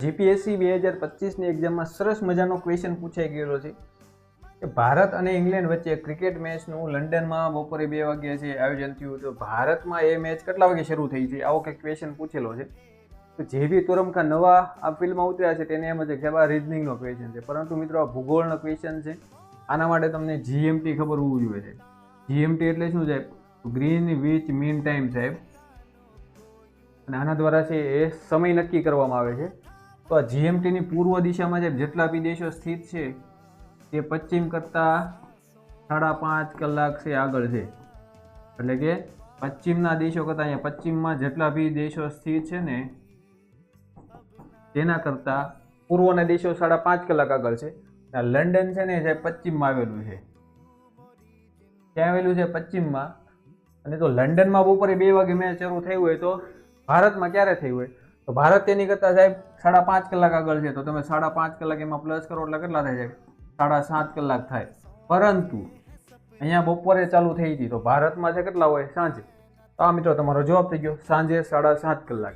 GPSC બે હજાર પચીસની એક્ઝામમાં સરસ મજાનો ક્વેશ્ચન પૂછાઈ ગયેલો છે કે ભારત અને ઇંગ્લેન્ડ વચ્ચે ક્રિકેટ મેચનું લંડનમાં બપોરે બે વાગ્યે છે આયોજન થયું તો ભારતમાં એ મેચ કેટલા વાગે શરૂ થઈ છે? આવો કંઈક ક્વેશ્ચન પૂછેલો છે. તો જે બી તુરમકા નવા આ ફિલ્ડમાં ઉતર્યા છે તેને એમ જ કે આ રિઝનિંગનો ક્વેશ્ચન છે. પરંતુ મિત્રો આ ભૂગોળનો ક્વેશ્ચન છે. આના માટે તમને જીએમટી ખબર હોવું જોઈએ છે જીએમટી એટલે શું સાહેબ? ગ્રીન વિચ મીન ટાઈમ સાહેબ. અને આના દ્વારા છે એ સમય નક્કી કરવામાં આવે છે. તો આ જીએમટીની પૂર્વ દિશામાં જે જેટલા બી દેશો સ્થિત છે, તે પશ્ચિમ કરતાં સાડા પાંચ કલાક છે આગળ છે. એટલે કે પશ્ચિમના દેશો કરતાં અહીંયા પશ્ચિમમાં જેટલા બી દેશો સ્થિત છે ને, તેના કરતાં પૂર્વના દેશો સાડા પાંચ કલાક આગળ છે. લંડન છે ને જે પશ્ચિમમાં આવેલું છે. ક્યાં આવેલું છે? પશ્ચિમમાં. અને તો લંડનમાં બપોરે બે વાગે મેચ શરૂ થયું હોય તો ભારતમાં ક્યારે થયું હોય? તો ભારત તેની કરતાં સાહેબ સાડા પાંચ કલાક આગળ છે, તો તમે સાડા પાંચ કલાક એમાં પ્લસ કરો એટલે કેટલા થાય સાહેબ? સાડા સાત કલાક થાય. પરંતુ અહીંયા બપોરે ચાલુ થઈ હતી, તો ભારતમાં છે કેટલા હોય? સાંજે. તો આ મિત્રો, તમારો જવાબ થઈ ગયો. સાંજે સાડા સાત કલાક.